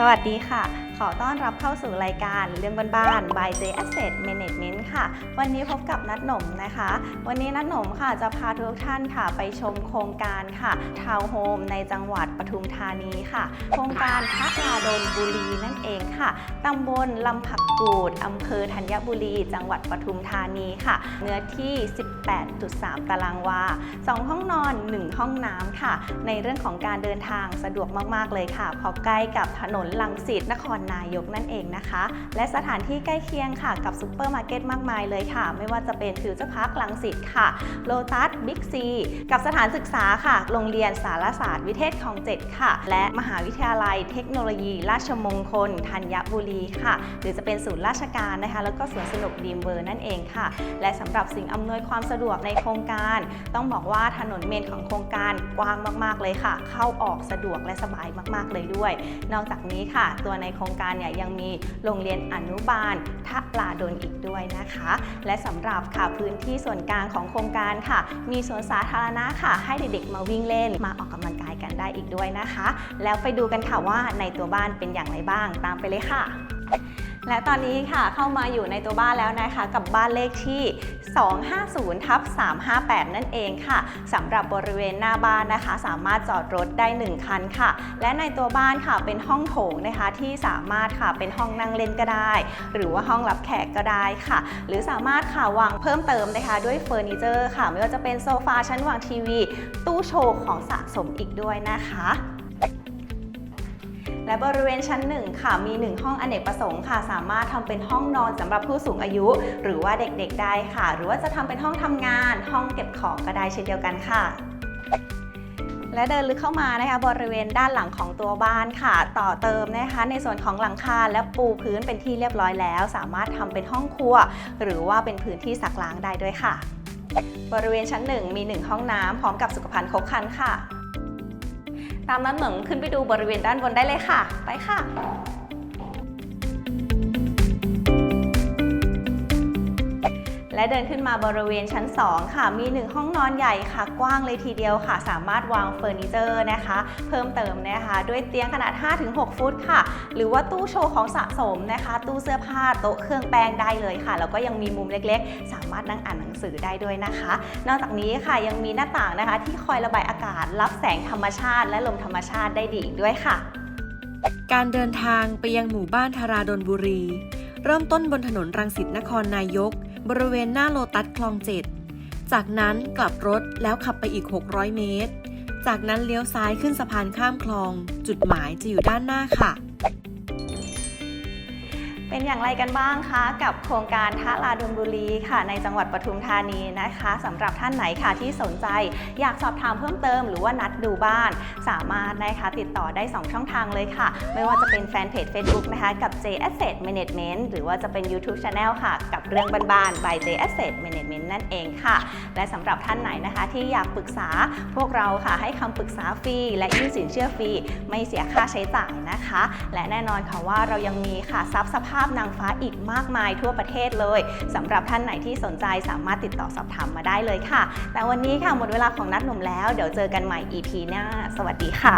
สวัสดีค่ะ ขอต้อนรับเข้าสู่รายการเรื่องบ้านๆ by J Asset Management ค่ะ วันนี้พบกับนัดหนมนะคะ วันนี้นัดหนมค่ะจะพาทุกท่านค่ะ ไปชมโครงการค่ะทาวน์โฮมในจังหวัดปทุมธานีค่ะ โครงการพระอาดลบุรีนั่นเองค่ะตำบลลำผักกูดอำเภอธัญบุรี จังหวัดปทุมธานีค่ะ เนื้อที่ 18.3 ตารางวา 2 ห้องนอน 1 ห้องน้ำค่ะ ในเรื่องของการเดินทางสะดวกมากๆเลยค่ะเพราะใกล้กับถนนลังสิตนครนายกนั่นเองนะคะ และสถานที่ใกล้เคียงค่ะกับซูเปอร์มาร์เก็ตมากมายเลยค่ะ ไม่ว่าจะเป็นฟิวเจอร์พาร์คลังสิตค่ะโลตัสบิ๊กซีกับสถานศึกษาค่ะ โรงเรียนสารศาสตร์วิเทศคลองเจ็ดค่ะ และมหาวิทยาลัยเทคโนโลยี ราชมงคลธัญบุรีค่ะ หรือจะเป็นศูนย์ราชการนะคะ แล้วก็สวนสนุกดีมเวอร์นั่นเองค่ะ และสำหรับสิ่งอำนวยความสะดวกในโครงการ ต้องบอกว่าถนนเมนของโครงการกว้างมาก ๆ เลยค่ะ เข้าออกสะดวกและสบายมาก ๆ เลยด้วย นอกจากนี้ค่ะ ตัวในโครงการเนี่ยยังมีโรงเรียนอนุบาลทะลาดนอีกด้วยนะคะ และสำหรับค่ะพื้นที่ส่วนกลางของโครงการค่ะ มีสวนสาธารณะค่ะ ให้เด็กๆมาวิ่งเล่นมาออกกำลังกายกันได้อีกด้วยนะคะ แล้วไปดูกันค่ะว่าในตัวบ้านเป็นอย่างไรบ้างตามไปเลยค่ะ และตอนนี้ค่ะเข้ามาอยู่ในตัวบ้านแล้วนะคะ กับบ้านเลขที่ 250ทับ358 นั่นเองค่ะสำหรับบริเวณหน้าบ้านนะคะ สามารถจอดรถได้ 1 คันค่ะ และในตัวบ้านค่ะเป็นห้องโถงนะคะที่สามารถค่ะเป็นห้องนั่งเล่นก็ได้ หรือว่าห้องรับแขกก็ได้ค่ะ หรือสามารถค่ะวางเพิ่มเติมนะคะ ด้วยเฟอร์นิเจอร์ค่ะ ไม่ว่าจะเป็นโซฟาชั้นวางทีวี ตู้โชว์ของสะสมอีกด้วยนะคะ และบริเวณชั้นหนึ่งค่ะ มี 1 ห้องอเนกประสงค์ค่ะ สามารถทำเป็นห้องนอนสำหรับผู้สูงอายุ หรือว่าเด็กๆได้ค่ะ หรือว่าจะทำเป็นห้องทำงาน ห้องเก็บของก็ได้เช่นเดียวกันค่ะและเดินลึกเข้ามานะคะบริเวณด้านหลังของตัวบ้านค่ะ ต่อเติมนะคะในส่วนของหลังคาและปูพื้นเป็นที่เรียบร้อยแล้ว สามารถทำเป็นห้องครัว หรือว่าเป็นพื้นที่ซักล้างได้ด้วยค่ะ บริเวณชั้นหนึ่งมี 1 ห้องน้ำพร้อมกับสุขภัณฑ์ครบครันค่ะ ตามนั้นเหมืองขึ้นไปดูบริเวณด้านบนได้เลยค่ะ ไปค่ะ และเดินขึ้นมาบริเวณชั้น 2 ค่ะ มี 1 ห้องนอนใหญ่ค่ะ กว้างเลยทีเดียวค่ะ สามารถวางเฟอร์นิเจอร์นะคะ เพิ่มเติมนะคะ ด้วยเตียงขนาด 5-6 ฟุตค่ะ หรือว่าตู้โชว์ของสะสมนะคะ ตู้เสื้อผ้าโต๊ะเครื่องแป้งได้เลยค่ะ แล้วก็ยังมีมุมเล็กๆ สามารถนั่งอ่านหนังสือได้ด้วยนะคะ นอกจากนี้ค่ะยังมีหน้าต่างนะคะ ที่คอยระบายอากาศ รับแสงธรรมชาติ และลมธรรมชาติได้ดีอีกด้วยค่ะ การเดินทางไปยังหมู่บ้านธาราดลบุรี เริ่มต้นบนถนนรังสิตนครนายก บริเวณหน้าโลตัสคลองเจ็ดจากนั้นกลับรถแล้วขับไปอีก 600 เมตร จากนั้นเลี้ยวซ้ายขึ้นสะพานข้ามคลอง จุดหมายจะอยู่ด้านหน้าค่ะ เป็นอย่างไรกันบ้างคะ กับโครงการทะลาดลบุรีค่ะในจังหวัดปทุมธานีนะคะสำหรับท่านไหนค่ะที่สนใจ อยากสอบถามเพิ่มเติมหรือว่านัดดูบ้าน สามารถนะคะติดต่อได้ 2 ช่องทางเลยค่ะ ไม่ว่าจะเป็นแฟนเพจ Facebook นะคะกับ J Asset Management หรือว่าจะเป็น YouTube Channel ค่ะ กับเรื่องบ้านๆ by J Asset Management นั่นเองค่ะ และสำหรับท่านไหนนะคะที่อยากปรึกษาพวกเราค่ะให้คำปรึกษาฟรีและยื่นสินเชื่อฟรีไม่เสียค่าใช้จ่ายนะคะ และแน่นอนค่ะว่าเรายังมีค่ะทรัพย์สภภาพนางฟ้าอีกมากมายทั่วประเทศเลยสำหรับท่านไหนที่สนใจสามารถติดต่อสอบถามมาได้เลยค่ะ แต่วันนี้ค่ะหมดเวลาของนัดหนุ่มแล้ว เดี๋ยวเจอกันใหม่ EP หน้า สวัสดีค่ะ